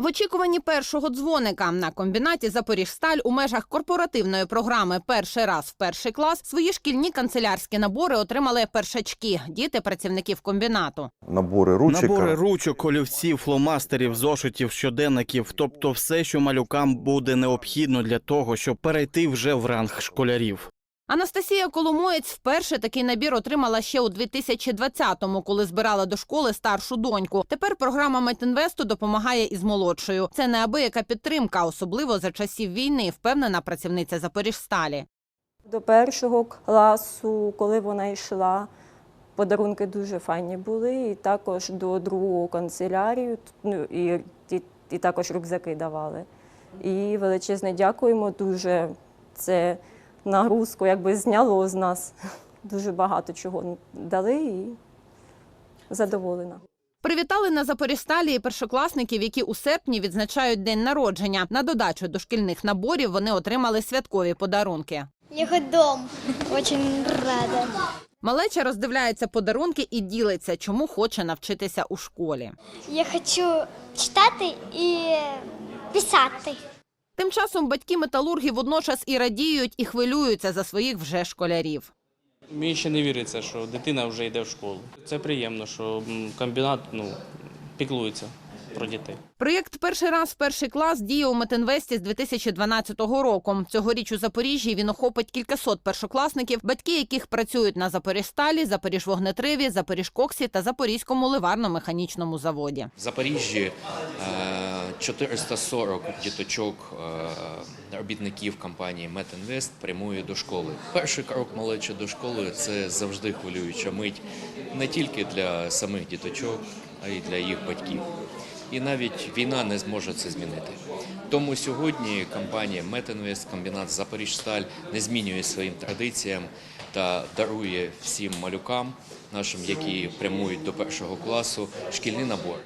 В очікуванні першого дзвоника на комбінаті Запоріжсталь у межах корпоративної програми Перший раз в перший клас свої шкільні канцелярські набори отримали першачки, діти працівників комбінату. Набори ручок. Набори ручок, олівців, фломастерів, зошитів, щоденників, тобто все, що малюкам буде необхідно для того, щоб перейти вже в ранг школярів. Анастасія Коломоєць вперше такий набір отримала ще у 2020-му, коли збирала до школи старшу доньку. Тепер програма Метінвесту допомагає із молодшою. Це неабияка підтримка, особливо за часів війни, впевнена працівниця Запоріжсталі. До першого класу, коли вона йшла, подарунки дуже файні були. І також до другого канцелярію, ну, і, і, і також рюкзаки давали. І величезне дякуємо дуже. Це нагрузку якби зняло з нас. Дуже багато чого дали і задоволена. Привітали на Запоріжсталі і першокласників, які у серпні відзначають день народження. На додачу до шкільних наборів вони отримали святкові подарунки. Його дом. Очень рада. Малеча роздивляється подарунки і ділиться, чому хоче навчитися у школі. Я хочу читати і писати. Тим часом батьки металургів водночас і радіють, і хвилюються за своїх вже школярів. Мені ще не віриться, що дитина вже йде в школу. Це приємно, що комбінат ну, піклується про дітей. Проєкт перший раз в перший клас діє у Метинвесті з 2012 року. Цьогоріч у Запоріжжі він охопить кількасот першокласників, батьки яких працюють на Запоріжсталі, Запоріжвогнетриві, Запоріжкоксі та Запорізькому ливарно-механічному заводі. В Запоріжжі е, 440 діточок е, робітників компанії Метінвест прямує до школи. Перший крок малечі до школи це завжди хвилююча мить не тільки для самих діточок, а й для їх батьків. І навіть війна не зможе це змінити. Тому сьогодні компанія Метінвест, комбінат Запоріжсталь не змінює своїм традиціям та дарує всім малюкам, нашим, які прямують до першого класу, шкільний набор.